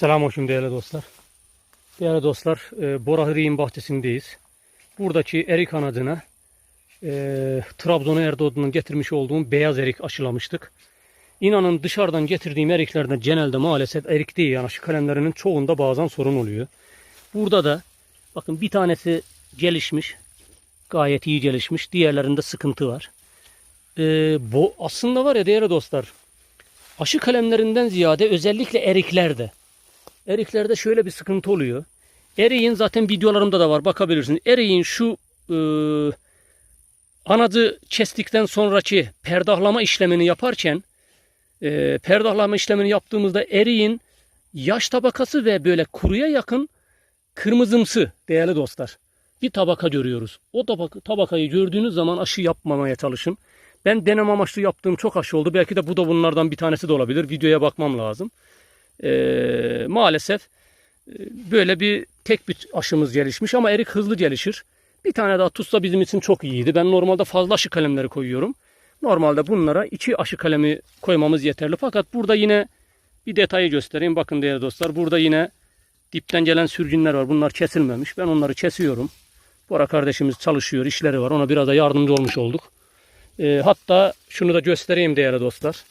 Selamünaleyküm değerli dostlar. Değerli dostlar, e, Bora Hırık'ın bahçesindeyiz. Buradaki erik anadına e, Trabzon'a Erdoğan'ın getirmiş olduğum beyaz erik aşılamıştık. İnanın dışarıdan getirdiğim eriklerden genelde maalesef erik değil yani aşı kalemlerinin çoğunda bazen sorun oluyor. Burada da bakın bir tanesi gelişmiş. Gayet iyi gelişmiş. Diğerlerinde sıkıntı var. E, bu aslında var ya değerli dostlar. Aşı kalemlerinden ziyade özellikle eriklerde. Eriklerde şöyle bir sıkıntı oluyor. Eriğin zaten videolarımda da var bakabilirsiniz. Eriğin şu e, anadı kestikten sonraki perdahlama işlemini yaparken e, perdahlama işlemini yaptığımızda eriğin yaş tabakası ve böyle kuruya yakın kırmızımsı değerli dostlar. Bir tabaka görüyoruz. O tabaka, tabakayı gördüğünüz zaman aşı yapmamaya çalışın. Ben denem amaçlı yaptığım çok aşı oldu. Belki de bu da bunlardan bir tanesi de olabilir. Videoya bakmam lazım. Ee, maalesef e, böyle bir tek bir aşımız gelişmiş ama erik hızlı gelişir. Bir tane daha tutsa bizim için çok iyiydi. Ben normalde fazla aşı kalemleri koyuyorum. Normalde bunlara iki aşı kalemi koymamız yeterli. Fakat burada yine bir detayı göstereyim. Bakın değerli dostlar burada yine dipten gelen sürgünler var. Bunlar kesilmemiş. Ben onları kesiyorum. Bora kardeşimiz çalışıyor, işleri var. Ona biraz da yardımcı olmuş olduk. Ee, hatta şunu da göstereyim değerli dostlar.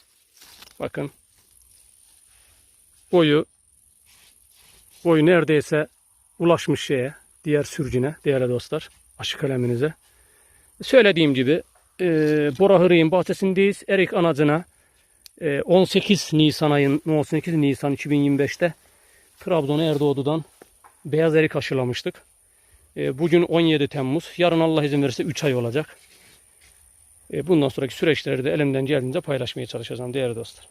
Bakın. Boyu boyu neredeyse ulaşmış şeye, diğer sürcüne değerli dostlar. Aşı kaleminize. Söylediğim gibi e, Bora Hırık'ın bahçesindeyiz. Erik Anacı'na e, 18 Nisan ayın 18 Nisan 2025'te Trabzon Erdoğdu'dan beyaz erik aşılamıştık. E, bugün 17 Temmuz. Yarın Allah izin verirse 3 ay olacak. E, bundan sonraki süreçleri de elimden geldiğince paylaşmaya çalışacağım değerli dostlar.